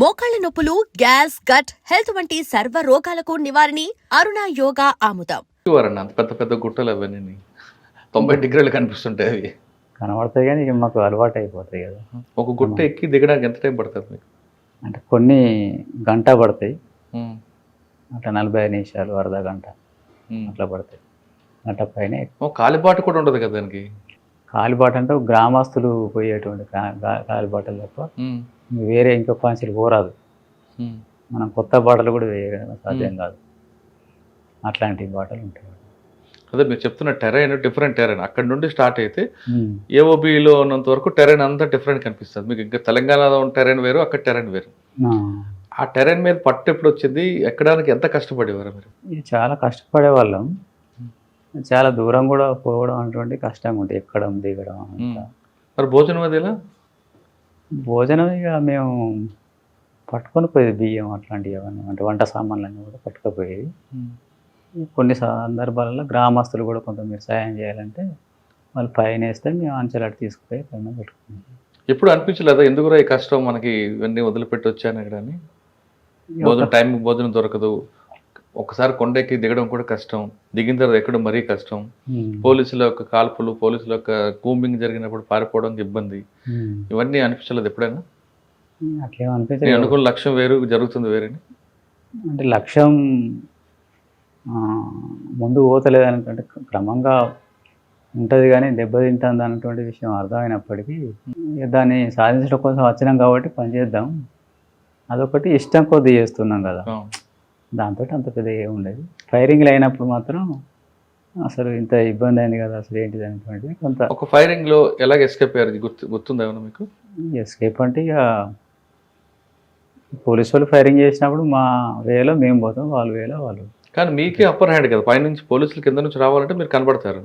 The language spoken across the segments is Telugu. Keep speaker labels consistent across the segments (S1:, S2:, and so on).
S1: మోకాళ్ళ నొప్పులు గ్యాస్ గట్ హెల్త్ వంటి సర్వ రోగాలకు నివారణి అరుణ యోగా ఆముదం.
S2: వారండి అంత పెద్ద పెద్ద గుట్టలు అవన్నీ. తొంభై డిగ్రీలు కనిపిస్తుంటాయి అవి.
S3: కనబడతాయి కానీ ఇక మాకు అలవాటు అయిపోతాయి కదా.
S2: ఒక గుట్ట ఎక్కి దిగడానికి ఎంత టైం పడుతుంది మీకు?
S3: అంటే కొన్ని గంట పడతాయి. అట్లా నలభై ఐదు నిమిషాలు అర్ధ గంట. అట్లా పడతాయి. గంట పైన.
S2: ఓ కాలిబాట కూడా ఉండదు కదా దానికి?
S3: కాలిబాట అంటే గ్రామస్తులు పోయేటువంటి కాలిబాటలు తప్ప వేరే ఇంకో పాన్సీలు పోరాదు. మనం కొత్త బాటలు కూడా వేయడం సాధ్యం కాదు. అట్లాంటి బాటలు ఉంటాయి.
S2: అదే మీరు చెప్తున్న టెరైన్ డిఫరెంట్ టెరైన్. అక్కడ నుండి స్టార్ట్ అయితే. ఏఓబిలో ఉన్నంత వరకు టెరైన్ అంతా డిఫరెంట్ కనిపిస్తుంది. మీకు ఇంకా తెలంగాణలో ఉన్న టెరైన్ వేరు అక్కడ టెరైన్ వేరు.
S3: ఆ.
S2: టెరైన్ మీద పట్టు ఎప్పుడు వచ్చింది? ఎక్కడానికి ఎంత కష్టపడేవారు మీరు?
S3: చాలా కష్టపడే వాళ్ళం చాలా దూరం కూడా పోవడం అటువంటి కష్టంగా ఉంటుంది ఎక్కడం దిగడం.
S2: మరి భోజనం అది ఎలా?
S3: భోజనం ఇక మేము పట్టుకొని పోయేది బియ్యం అట్లాంటివి అవన్నీ. అంటే వంట సామాన్లన్నీ కూడా పట్టుకుపోయేది. కొన్ని సందర్భాలలో గ్రామస్తులు కూడా కొంత మీరు సాయం చేయాలంటే వాళ్ళు పైన వేస్తే మేము అంచెలాట తీసుకుపోయి పైన పెట్టుకుంటాం.
S2: ఎప్పుడు అనిపించలేదా? ఎందుకురా ఈ కష్టం మనకి ఇవన్నీ వదిలిపెట్టి వచ్చాను ఇక్కడ అని భోజనం టైంకి భోజనం దొరకదు. ఒకసారి కొండెక్కి దిగడం కూడా కష్టం. దిగిన తర్వాత ఎక్కడం మరీ కష్టం. పోలీసుల యొక్క కాల్పులు పోలీసుల యొక్క కూంబింగ్ జరిగినప్పుడు పారిపోవడానికి ఇబ్బంది. ఇవన్నీ అనిపించలేదు ఎప్పుడైనా?
S3: అట్లేం
S2: నేను
S3: అనిపించదు
S2: అనుకున్న లక్ష్యం వేరు జరుగుతుంది వేరేని.
S3: అంటే లక్ష్యం ముందు పోతలేదు అనుకుంటే క్రమంగా ఉంటుంది కానీ దెబ్బతింటుంది అన్నటువంటి విషయం అర్థమైనప్పటికీ దాన్ని సాధించడం కోసం వచ్చినాం కాబట్టి పనిచేద్దాం అదొకటి ఇష్టం కొద్ది చేస్తున్నాం కదా. దాంతో అంత పెద్ద ఏం ఉండేది ఫైరింగ్లు అయినప్పుడు మాత్రం అసలు ఇంత ఇబ్బంది అయింది కదా అసలు ఏంటిది అనేటువంటిది కొంత
S2: ఒక ఫైరింగ్లో ఎలాగ ఎస్కేప్ అయ్యారు? ఇది గుర్తు గుర్తుందా ఏమన్నా మీకు?
S3: ఎస్కేప్ అంటే ఇక పోలీసు వాళ్ళు ఫైరింగ్ చేసినప్పుడు మా వేలో మేము పోతాం వాళ్ళ వేలో వాళ్ళు.
S2: కానీ మీకే అప్పర్ హ్యాండ్ కదా పైనుంచి పోలీసులు కింద నుంచి రావాలంటే మీరు కనబడతారు.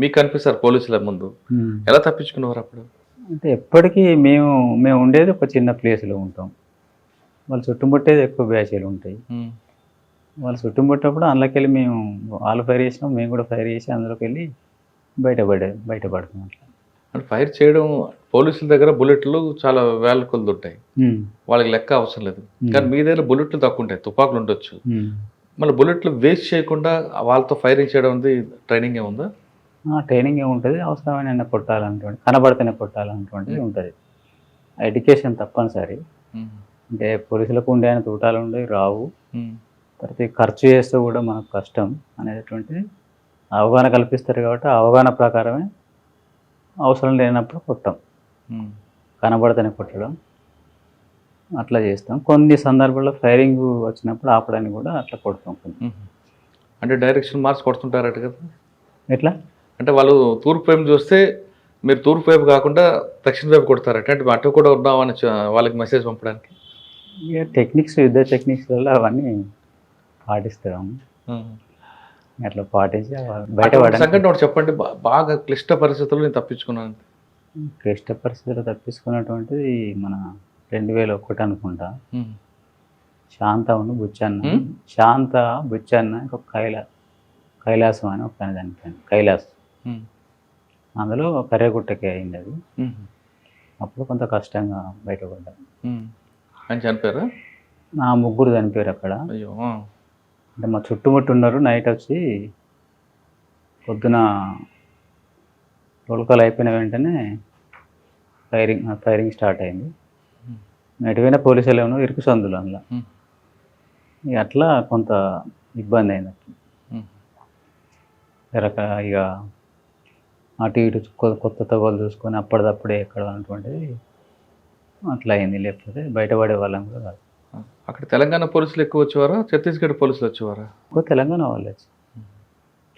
S2: మీకు కనిపిస్తారు పోలీసుల ముందు. ఎలా తప్పించుకునేవారు అప్పుడు?
S3: అంటే ఎప్పటికీ మేము మేము ఉండేది ఒక చిన్న ప్లేస్లో ఉంటాం. వాళ్ళు చుట్టుముట్టేది ఎక్కువ బ్యాచీలు ఉంటాయి. వాళ్ళు చుట్టుముట్టేటప్పుడు అందులోకి మేము వాళ్ళు ఫైర్ చేసినాం మేము కూడా ఫైర్ చేసి అందులోకి వెళ్ళి బయటపడే బయటపడతాం అట్లా.
S2: అంటే ఫైర్ చేయడం పోలీసుల దగ్గర బుల్లెట్లు చాలా వేల కొలది ఉంటాయి వాళ్ళకి లెక్క అవసరం లేదు. కానీ మీ దగ్గర బుల్లెట్లు తక్కువ ఉంటాయి తుపాకులు ఉండొచ్చు. మళ్ళీ బుల్లెట్లు వేస్ట్ చేయకుండా వాళ్ళతో ఫైరింగ్ చేయడం అనేది ట్రైనింగ్ ఏముందా
S3: ట్రైనింగ్ ఏముంటుంది అవసరమైన కొట్టాలన్నటువంటి కనబడితేనే కొట్టాలన్నటువంటిది ఉంటుంది. ఎడ్యుకేషన్ తప్పనిసరి. అంటే పోలీసులకు ఉండే ఆయన తూటాలు ఉండే రావు. తర్వాత ఖర్చు చేస్తే కూడా మనకు కష్టం అనేటువంటిది అవగాహన కల్పిస్తారు కాబట్టి అవగాహన ప్రకారమే అవసరం లేనప్పుడు కొట్టాం. కనబడితేనే కొట్టడం. అట్లా చేస్తాం. కొన్ని సందర్భాల్లో ఫైరింగ్ వచ్చినప్పుడు ఆపడానికి కూడా అట్లా కొడతాం.
S2: అంటే డైరెక్షన్ మార్క్స్ కొడుతుంటారట కదా.
S3: ఎట్లా?
S2: అంటే వాళ్ళు తూర్పు వైపు చూస్తే మీరు తూర్పు వైపు కాకుండా దక్షిణ వైపు కొడతారట. అంటే అటు కూడా ఉన్నామని వాళ్ళకి మెసేజ్ పంపడానికి.
S3: టెక్నిక్స్ యుద్ధ టెక్నిక్స్లలో అవన్నీ పాటిస్తాం అట్లా పాటించి బయట
S2: సంఘటన ఒకటి చెప్పండి. బాగా క్లిష్ట పరిస్థితుల్లో నేను తప్పించుకున్నాను.
S3: క్లిష్ట పరిస్థితులు తప్పించుకున్నటువంటిది మన రెండు వేల ఒకటి అనుకుంటా. శాంత ఉన్న బుచ్చన్న? శాంత బుచ్చన్న ఇంకొక కైలా కైలాసం అని ఒక చనిపోయింది కైలాస్. అందులో కర్రెగుట్టకి అయింది అది. అప్పుడు కొంత కష్టంగా బయటపడ్డాం.
S2: చనిపోయారా?
S3: నా ముగ్గురు చనిపోయారు అక్కడ. అంటే మా చుట్టుముట్టు ఉన్నారు నైట్ వచ్చి పొద్దున రోల్కాల్ అయిపోయిన వెంటనే ఫైరింగ్ ఫైరింగ్ స్టార్ట్ అయింది. ఎటువైనా పోలీసులు ఏమో ఇరుకు సందులు అందులో
S2: ఉమ్.
S3: ఇక అట్లా కొంత ఇబ్బంది అయింది
S2: ఉమ్.
S3: రక ఇక అటు ఇటు కొత్త తవ్వలు చూసుకొని అప్పటిదప్పుడే ఎక్కడ అటువంటిది అట్లా అయింది లేకపోతే బయటపడే వాళ్ళం కూడా కాదు
S2: అక్కడ తెలంగాణ పోలీసులు ఎక్కువ వచ్చేవారా? ఛత్తీస్గఢ్ పోలీసులు వచ్చేవారా?
S3: ఎక్కువ తెలంగాణ వాళ్ళే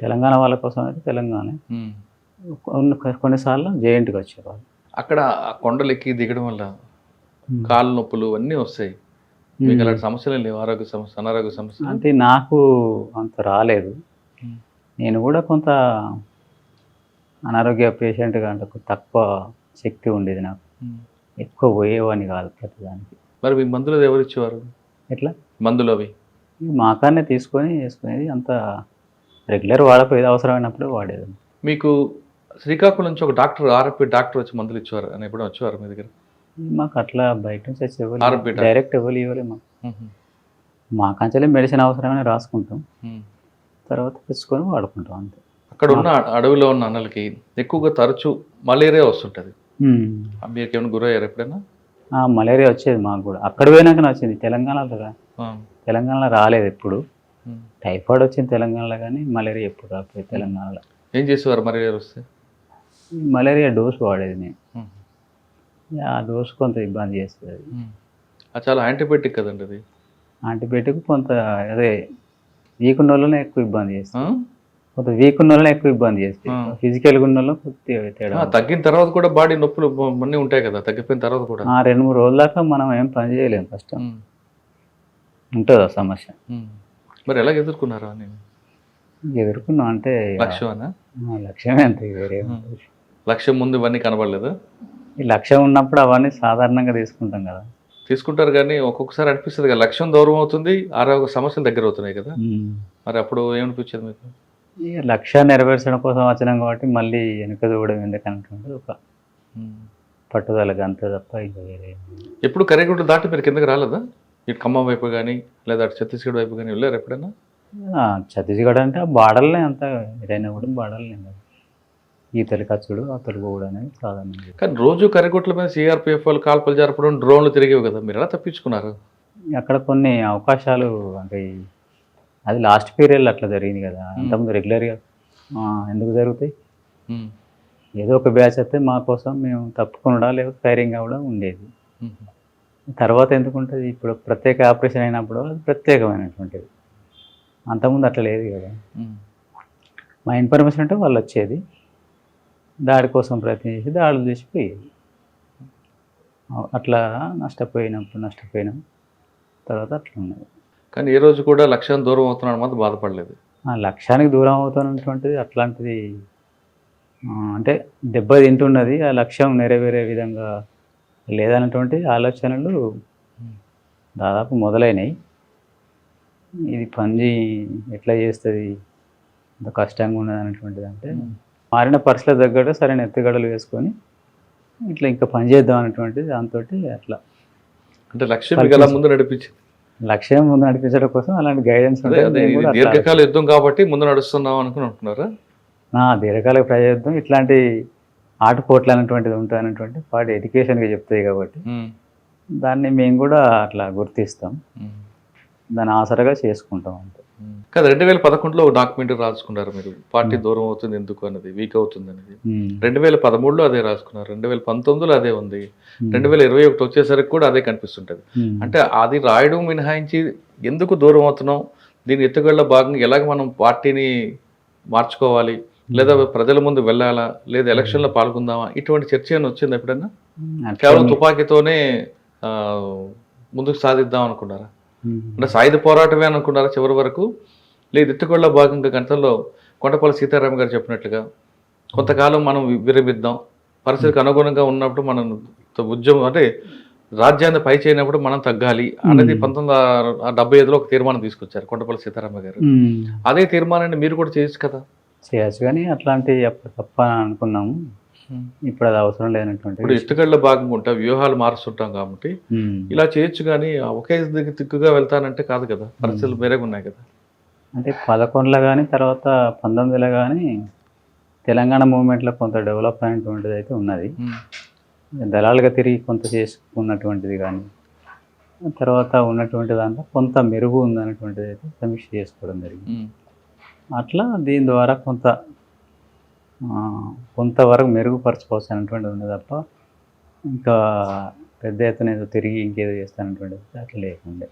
S3: తెలంగాణ వాళ్ళ కోసం అయితే తెలంగాణ. కొన్నిసార్లు జేఎన్టీకి వచ్చేవాళ్ళు.
S2: అక్కడ కొండలు ఎక్కి దిగడం వల్ల కాళ్ళు నొప్పులు అన్నీ వస్తాయి. మీకు అలాంటి సమస్యలు లేవు? ఆరోగ్య సమస్య అనారోగ్య సమస్య?
S3: అంటే నాకు అంత రాలేదు. నేను కూడా కొంత అనారోగ్య పేషెంట్గా అంటే తక్కువ శక్తి ఉండేది నాకు. ఎక్కువ పోయేవాడిని కాదు ప్రతిదానికి.
S2: మరి మీ మందులు ఎవరు ఇచ్చేవారు?
S3: ఎట్లా?
S2: మందులు అవి
S3: ఇక మాకాన్నే తీసుకొని వేసుకునేది అంత రెగ్యులర్ వాడపోయేది అవసరమైనప్పుడు వాడేది.
S2: మీకు శ్రీకాకుళం నుంచి ఒక డాక్టర్ ఆర్ఎఫ్పి డాక్టర్ వచ్చి మందులు ఇచ్చేవారు అని ఎప్పుడు వచ్చేవారు మీ దగ్గర?
S3: మాకు అట్లా బయట నుంచి వచ్చి ఎవరు. డైరెక్ట్ ఎవరు ఇవ్వలేదు మాకు. మా కంచెలే మెడిసిన్ అవసరమని రాసుకుంటాం. తర్వాత తెచ్చుకొని వాడుకుంటాం అంతే.
S2: అక్కడ ఉన్న అడవిలో ఉన్న అన్నలకి ఎక్కువగా తరచూ మలేరియా వస్తుంటది. మీకు ఏమైనా గురయ్యారు ఎప్పుడైనా?
S3: మలేరియా వచ్చేది మాకు కూడా. అక్కడ పోయినాకనే వచ్చింది తెలంగాణలో రా. తెలంగాణలో రాలేదు ఎప్పుడు. టైఫాయిడ్ వచ్చింది తెలంగాణలో కానీ మలేరియా ఎప్పుడు రాకపోయింది తెలంగాణలో.
S2: ఏం చేసేవారు మలేరియా వస్తే
S3: మలేరియా డోస్ వాడేది నేను. ఆ డోస్ కొంత ఇబ్బంది చేస్తుంది
S2: చాలా యాంటీబయాటిక్ కదండి అది.
S3: యాంటీబయాటిక్ కొంత అదే వీక్ ఉన్న వాళ్ళనే ఎక్కువ ఇబ్బంది చేస్తుంది? కొంత వీక్ ఉన్న వాళ్ళనే ఎక్కువ ఇబ్బంది చేస్తుంది
S2: ఆ.
S3: ఫిజికల్గా ఉన్న వాళ్ళు తేడా
S2: తగ్గిన తర్వాత కూడా బాడీ నొప్పులు అన్నీ ఉంటాయి కదా తగ్గిపోయిన తర్వాత కూడా.
S3: ఆ రెండు మూడు రోజుల దాకా మనం ఏం పని చేయలేము ఫస్ట్. ఉంటుంది ఆ సమస్య.
S2: మరి ఎలా ఎదుర్కొన్నారా నేను
S3: ఎదుర్కొన్నాం అంటే
S2: లక్ష్యమేనా?
S3: లక్ష్యమే అంతే వేరే.
S2: లక్ష్యం ముందు ఇవన్నీ కనబడలేదు?
S3: ఈ లక్ష్యం ఉన్నప్పుడు అవన్నీ సాధారణంగా తీసుకుంటాం కదా.
S2: తీసుకుంటారు కానీ ఒక్కొక్కసారి అనిపిస్తుంది కదా లక్ష్యం దూరం అవుతుంది ఆరోగ్య సమస్యలు దగ్గర అవుతున్నాయి కదా. మరి అప్పుడు ఏమనిపించింది మీకు?
S3: ఇక లక్ష్యాన్ని నెరవేర్చడం కోసం వచ్చినాం కాబట్టి మళ్ళీ వెనుక చూడడం ఎందుకంటే ఒక
S2: ఉమ్.
S3: పట్టుదలగా అంతే తప్ప ఇంకా వేరే.
S2: ఎప్పుడు కరేగుంట దాటి మీరు కిందకి రాలేదా? ఇటు ఖమ్మం వైపు కానీ లేదా అటు ఛత్తీస్గఢ్ వైపు కానీ వెళ్ళారు ఎప్పుడైనా?
S3: ఆ, ఛత్తీస్గఢ్ అంటే ఆ బార్డర్లే అంత ఏదైనా కూడా బార్డర్లే కదా ఈతలు కచ్చుడు అతలు కూడా అనేది సాధారణంగా
S2: కానీ రోజు కరిగుట్ల మీద సిఆర్పిఎఫ్ వాళ్ళు కాల్పలు జరపడం డ్రోన్లు తిరిగేవి కదా మీరు ఎలా తప్పించుకున్నారు?
S3: అక్కడ కొన్ని అవకాశాలు అంటే ఈ- అది లాస్ట్ పీరియడ్లో అట్లా జరిగింది కదా. అంతకుముందు రెగ్యులర్గా ఎందుకు జరుగుతాయి. ఏదో ఒక బ్యాచ్ అయితే మా కోసం మేము తప్పుకుండా లేకపోతే ఫైరింగ్ అవ్వడం ఉండేది. తర్వాత ఎందుకు ఉంటుంది ఇప్పుడు ప్రత్యేక ఆపరేషన్ అయినప్పుడు అది ప్రత్యేకమైనటువంటిది. అంతకుముందు అట్లా లేదు కదా. మా ఇన్ఫర్మేషన్ అంటే వాళ్ళు వచ్చేది. దాడి కోసం ప్రయత్నం చేసి దాడులు చేసి పోయేది. అ- అట్లా నష్టపోయినప్పుడు నష్టపోయినాం. తర్వాత అట్లా ఉన్నది.
S2: కానీ ఏ రోజు కూడా లక్ష్యం దూరం అవుతున్నాడు మాత్రం బాధపడలేదు.
S3: ఆ లక్ష్యానికి దూరం అవుతున్నటువంటిది అట్లాంటిది అంటే దెబ్బ తింటున్నది ఆ లక్ష్యం నెరవేరే విధంగా లేదన్నటువంటి ఆలోచనలు దాదాపు మొదలైనవి ఇది పని ఎట్లా చేస్తుంది ఇంత కష్టంగా ఉన్నది అనేటువంటిది అంటే మారిన పరిస్థితుల తగ్గట్టు సరైన ఎత్తుగడలు వేసుకొని ఇట్లా ఇంకా పని చేద్దాం అనేటువంటిది దాంతో అట్లా.
S2: అంటే లక్ష్యం ముందు నడిపించింది.
S3: లక్ష్యం ముందు నడిపించడం కోసం అలాంటి గైడెన్స్
S2: దీర్ఘకాల యుద్ధం కాబట్టి ముందు నడుస్తున్నాం అనుకుని అంటున్నారా
S3: నా దీర్ఘకాలిక ప్రయోజనం ఇట్లాంటి ఆటుపోట్లు అనేటువంటిది ఉంటుంది అనేటువంటి వాటి ఎడ్యుకేషన్గా చెప్తాయి కాబట్టి. దాన్ని మేము కూడా అట్లా గుర్తిస్తాం. దాన్ని ఆసరగా చేసుకుంటాం అంతే.
S2: కదా రెండు వేల పదకొండులో ఒక డాక్యుమెంటరీ రాసుకున్నారు మీరు. పార్టీ దూరం అవుతుంది ఎందుకు అనేది వీక్ అవుతుంది అనేది. రెండు వేల పదమూడులో అదే రాసుకున్నారు రెండు వేల పంతొమ్మిదిలో అదే ఉంది. రెండు వేల ఇరవై ఒకటి వచ్చేసరికి కూడా అదే కనిపిస్తుంటది. అంటే అది రాయడం మినహాయించి ఎందుకు దూరం అవుతున్నాం? దీని ఎత్తుగడలో భాగంగా ఎలాగ మనం పార్టీని మార్చుకోవాలి? లేదా ప్రజల ముందు వెళ్ళాలా? లేదా ఎలక్షన్లో పాల్గొందామా? ఇటువంటి చర్చ ఏమైనా వచ్చింది ఎప్పుడైనా
S3: అట్లా
S2: కేవలం తుపాకీతోనే ముందుకు సాధిద్దాం అనుకున్నారా. అంటే సాయుధ పోరాటమే అనుకున్నారా చివరి వరకు? లేదు ఎత్తుగడలో భాగంగా గంటల్లో కొండపల్లి సీతారామ గారు చెప్పినట్లుగా కొంతకాలం మనం విరమిద్దాం. పరిస్థితికి అనుగుణంగా ఉన్నప్పుడు మనం ఉద్యమం అంటే రాజ్యాన్ని పై చేయనప్పుడు మనం తగ్గాలి అనేది పంతొమ్మిది వందల డెబ్బై ఐదులో ఒక తీర్మానం తీసుకొచ్చారు కొండపల్లి సీతారామ గారు. అదే తీర్మానాన్ని మీరు కూడా చేయొచ్చు కదా?
S3: చేయొచ్చు కానీ అట్లాంటి తప్ప అనుకున్నాము. ఇప్పుడు అది అవసరం లేనటువంటి
S2: ఇప్పుడు ఎత్తుగడలో భాగంగా ఉంటాం వ్యూహాలు మారుస్తుంటాం కాబట్టి. ఇలా చేయొచ్చు కానీ ఒకే దిక్కు తిక్కుగా వెళ్తానంటే కాదు కదా పరిస్థితులు వేరేగా ఉన్నాయి కదా.
S3: అంటే పదకొండులో కానీ తర్వాత పంతొమ్మిదిలో కానీ తెలంగాణ మూమెంట్లో కొంత డెవలప్ అయినటువంటిది అయితే ఉన్నది. దళాలుగా తిరిగి కొంత చేసుకున్నటువంటిది కానీ తర్వాత ఉన్నటువంటి దాంట్లో కొంత మెరుగు ఉందన్నటువంటిది అయితే సమీక్ష చేసుకోవడం జరిగింది. అట్లా దీని ద్వారా కొంత కొంతవరకు మెరుగుపరచుకోవచ్చు అనేటువంటిది ఉంది తప్ప ఇంకా పెద్ద ఎత్తున ఏదో తిరిగి ఇంకేదో చేస్తానటువంటిది అట్లా లేకుండే.